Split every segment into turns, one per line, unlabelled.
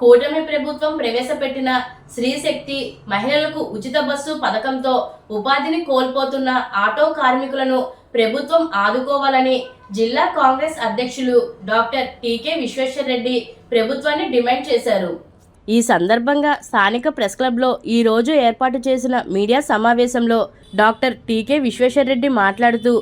కూటమి ప్రభుత్వం ప్రవేశపెట్టిన స్త్రీశక్తి మహిళలకు ఉచిత బస్సు పథకంతో ఉపాధిని కోల్పోతున్న ఆటో కార్మికులను ప్రభుత్వం ఆదుకోవాలని జిల్లా కాంగ్రెస్ అధ్యక్షులు డాక్టర్ టీకే విశ్వేశ్వరరెడ్డి ప్రభుత్వాన్ని డిమాండ్ చేశారు. ఈ సందర్భంగా స్థానిక ప్రెస్ క్లబ్లో ఈ రోజు ఏర్పాటు చేసిన మీడియా సమావేశంలో డాక్టర్ టీకే విశ్వేశ్వరరెడ్డి మాట్లాడుతూ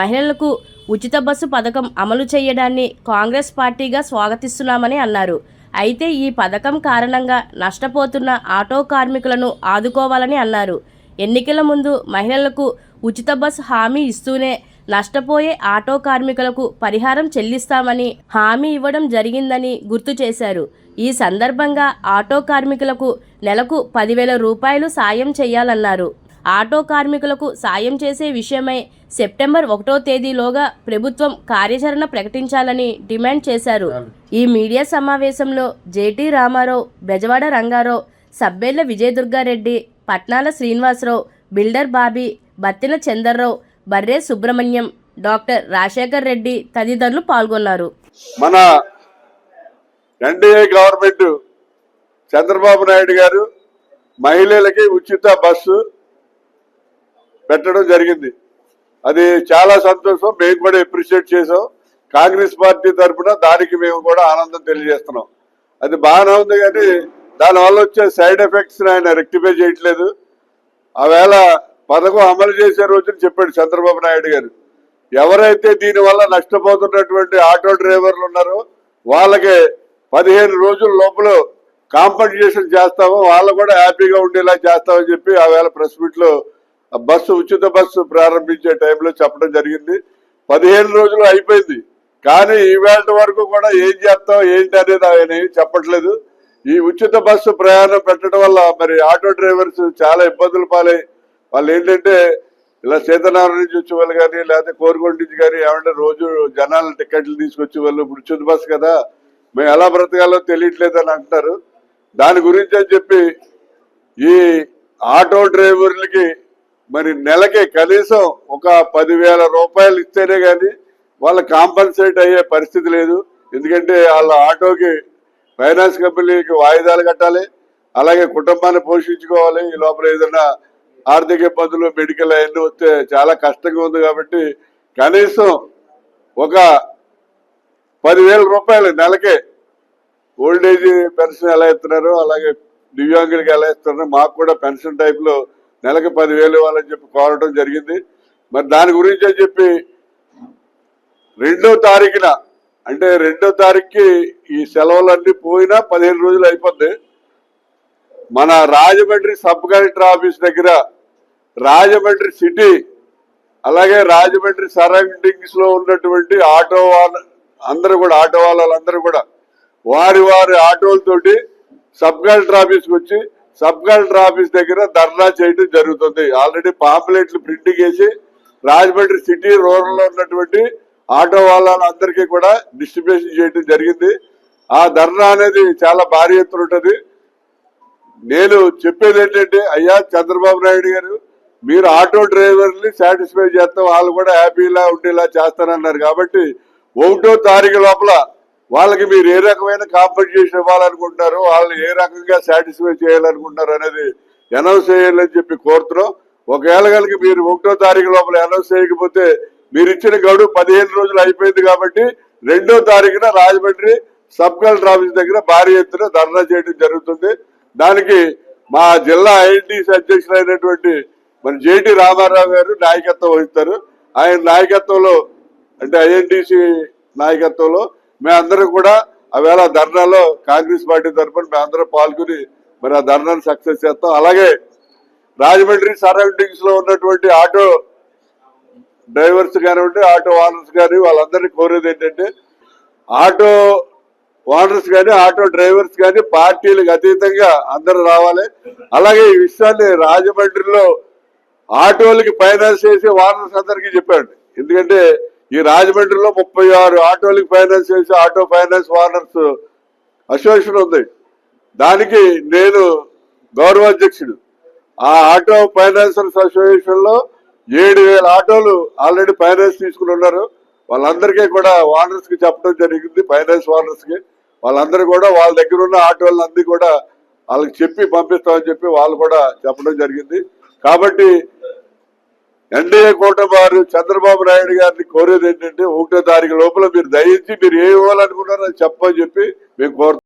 మహిళలకు ఉచిత బస్సు పథకం అమలు చేయడాన్ని కాంగ్రెస్ పార్టీగా స్వాగతిస్తున్నామని అన్నారు. అయితే ఈ పథకం కారణంగా నష్టపోతున్న ఆటో కార్మికులను ఆదుకోవాలని అన్నారు. ఎన్నికల ముందు మహిళలకు ఉచిత బస్సు హామీ ఇస్తూనే నష్టపోయే ఆటో కార్మికులకు పరిహారం చెల్లిస్తామని హామీ ఇవ్వడం జరిగిందని గుర్తు చేశారు. ఈ సందర్భంగా ఆటో కార్మికులకు నెలకు పదివేల రూపాయలు సాయం చేయాలన్నారు. ఆటో కార్మికులకు సాయం చేసే విషయమై సెప్టెంబర్ ఒకటో తేదీలోగా ప్రభుత్వం కార్యాచరణ ప్రకటించాలని డిమాండ్ చేశారు. ఈ మీడియా సమావేశంలో JT Ramarao Bezawada Rangarao Sabbella Vijayadurga Reddy Patnala Srinivasarao builder Bobby Battina Chandarrao Barre Subrahmanyam doctor Rajasekhar Reddy తదితరులు పాల్గొన్నారు.
మన ఎన్డీఏ గవర్నమెంట్ చంద్రబాబు నాయుడు గారు మహిళలకి ఉచిత బస్సు పెట్టడం జరిగింది. అది చాలా సంతోషం. మేము కూడా అప్రిషియేట్ చేసాం కాంగ్రెస్ పార్టీ తరఫున దానికి మేము కూడా ఆనందం తెలియజేస్తున్నాం. అది బాగానే ఉంది కానీ దానివల్ల వచ్చే సైడ్ ఎఫెక్ట్స్ ఆయన రెక్టిఫై చేయట్లేదు. ఆవేళ పథకం అమలు చేసే రోజున చెప్పాడు చంద్రబాబు నాయుడు గారు. ఎవరైతే దీనివల్ల నష్టపోతున్నటువంటి ఆటో డ్రైవర్లు ఉన్నారో వాళ్ళకి పదిహేను రోజుల లోపల కాంపన్సేషన్ చేస్తాము. వాళ్ళు కూడా హ్యాపీగా ఉండేలా చేస్తామని చెప్పి ఆవేళ ప్రెస్ మీట్లో బస్సు ఉచిత బస్సు ప్రారంభించే టైంలో చెప్పడం జరిగింది. పదిహేను రోజులు అయిపోయింది. కానీ ఈవేళ వరకు కూడా ఏం చేస్తాం ఏంటి అనేది ఆయన ఏం చెప్పట్లేదు. ఈ ఉచిత బస్సు ప్రయాణం పెట్టడం వల్ల మరి ఆటో డ్రైవర్స్ చాలా ఇబ్బందులు పాలై వాళ్ళు ఏంటంటే ఇలా సీతనారాయణ నుంచి వచ్చే వాళ్ళు కానీ లేకపోతే కోరుకొండ నుంచి కానీ ఏమంటే రోజు జనాల టికెట్లు తీసుకొచ్చే వాళ్ళు ఇప్పుడు ఉచిత బస్సు కదా మేము ఎలా బ్రతకాలో తెలియట్లేదు అని అంటున్నారు. దాని గురించి అని చెప్పి ఈ ఆటో డ్రైవర్లకి మరి నెలకి కనీసం ఒక పదివేల రూపాయలు ఇస్తేనే కానీ వాళ్ళ కాంపన్సేట్ అయ్యే పరిస్థితి లేదు. ఎందుకంటే వాళ్ళ ఆటోకి ఫైనాన్స్ కంపెనీకి వాయిదాలు కట్టాలి. అలాగే కుటుంబాన్ని పోషించుకోవాలి. ఈ లోపల ఏదైనా ఆర్థిక ఇబ్బందులు మెడికల్ అవన్నీ వస్తే చాలా కష్టంగా ఉంది కాబట్టి కనీసం ఒక పదివేల రూపాయలు నెలకే ఓల్డ్ ఏజ్ పెన్షన్ ఎలా ఇస్తున్నారు? అలాగే దివ్యాంగులకి ఎలా ఇస్తున్నారు? మాకు కూడా పెన్షన్ టైప్లో నెలకి పదివేలు ఇవ్వాలని చెప్పి కోరటం జరిగింది. మరి దాని గురించే చెప్పి రెండో తారీఖున అంటే రెండో తారీఖుకి ఈ సెలవులన్నీ పోయినా పదిహేను రోజులు అయిపోద్ది. మన రాజమండ్రి సబ్ కలెక్టర్ ఆఫీస్ దగ్గర రాజమండ్రి సిటీ అలాగే రాజమండ్రి సరౌండింగ్స్లో ఉన్నటువంటి ఆటో వాళ్ళ అందరూ కూడా ఆటో వాళ్ళందరూ కూడా వారి వారి ఆటోలతోటి సబ్ కలెక్టర్ ఆఫీస్కి వచ్చి సబ్ కలెక్టర్ ఆఫీస్ దగ్గర ధర్నా చేయడం జరుగుతుంది. ఆల్రెడీ పాంప్లెట్లు ప్రింటింగ్ వేసి రాజమండ్రి సిటీ రూరల్లో ఉన్నటువంటి ఆటో వాళ్ళందరికీ కూడా డిస్ట్రిబ్యూషన్ చేయడం జరిగింది. ఆ ధర్నా అనేది చాలా భారీ ఎత్తున ఉంటుంది. నేను చెప్పేది ఏంటంటే అయ్యా చంద్రబాబు నాయుడు గారు మీరు ఆటో డ్రైవర్ని సాటిస్ఫై చేస్తాం వాళ్ళు కూడా హ్యాపీలా ఉండేలా చేస్తానన్నారు. కాబట్టి ఒకటో తారీఖు లోపల వాళ్ళకి మీరు ఏ రకమైన కాంపెన్సేషన్ ఇవ్వాలనుకుంటున్నారు వాళ్ళని ఏ రకంగా సాటిస్ఫై చేయాలనుకుంటున్నారు అనేది అనౌన్స్ చేయాలని చెప్పి కోరుతున్నాం. ఒకవేళ కనుక మీరు ఒకటో తారీఖు లోపల అనౌన్స్ చేయకపోతే మీరు ఇచ్చిన గడువు పదిహేను రోజులు అయిపోయింది కాబట్టి రెండో తారీఖున రాజమండ్రి సబ్ కలెక్టర్ ఆఫీస్ దగ్గర భారీ ఎత్తున ధర్నా చేయడం జరుగుతుంది. దానికి మా జిల్లా ఐఎన్టీసీ అధ్యక్షులైనటువంటి మన జేటి రామారావు గారు నాయకత్వం వహిస్తారు. ఆయన నాయకత్వంలో అంటే ఐఎన్టీసీ నాయకత్వంలో మేమందరం కూడా ఆవేళ ధర్నాలో కాంగ్రెస్ పార్టీ తరఫున మేమందరం పాల్గొని మరి ఆ ధర్నాను సక్సెస్ చేస్తాం. అలాగే రాజమండ్రి సరౌండింగ్స్లో ఉన్నటువంటి ఆటో డ్రైవర్స్ కానివ్వండి ఆటో ఓనర్స్ కానీ వాళ్ళందరినీ కోరేది ఏంటంటే ఆటో ఓనర్స్ కానీ ఆటో డ్రైవర్స్ కానీ పార్టీలకు అతీతంగా అందరూ రావాలి. అలాగే ఈ విషయాన్ని రాజమండ్రిలో ఆటోలకి ఫైనాన్స్ చేసి ఓనర్స్ అందరికీ చెప్పాడు ఎందుకంటే ఈ రాజమండ్రిలో ముప్పై ఆరు ఆటోలకి ఫైనాన్స్ చేసి ఆటో ఫైనాన్స్ ఓనర్స్ అసోసియేషన్ ఉంది. దానికి నేను గౌరవ అధ్యక్షుడు. ఆ ఆటో ఫైనాన్సర్స్ అసోసియేషన్లో ఏడు వేల ఆటోలు ఆల్రెడీ ఫైనాన్స్ తీసుకుని ఉన్నారు. వాళ్ళందరికీ కూడా ఓనర్స్కి చెప్పడం జరిగింది ఫైనాన్స్ ఓనర్స్కి వాళ్ళందరూ కూడా వాళ్ళ దగ్గర ఉన్న ఆటోలందరూ కూడా వాళ్ళకి చెప్పి పంపిస్తామని చెప్పి వాళ్ళు కూడా చెప్పడం జరిగింది. కాబట్టి ఎన్డీఏ కూటమి వారు చంద్రబాబు నాయుడు గారిని కోరేది ఏంటంటే ఒకటో తారీఖు లోపల మీరు దయించి మీరు ఏ ఇవ్వాలనుకుంటారో అది చెప్పని చెప్పి మేము కోరుతాం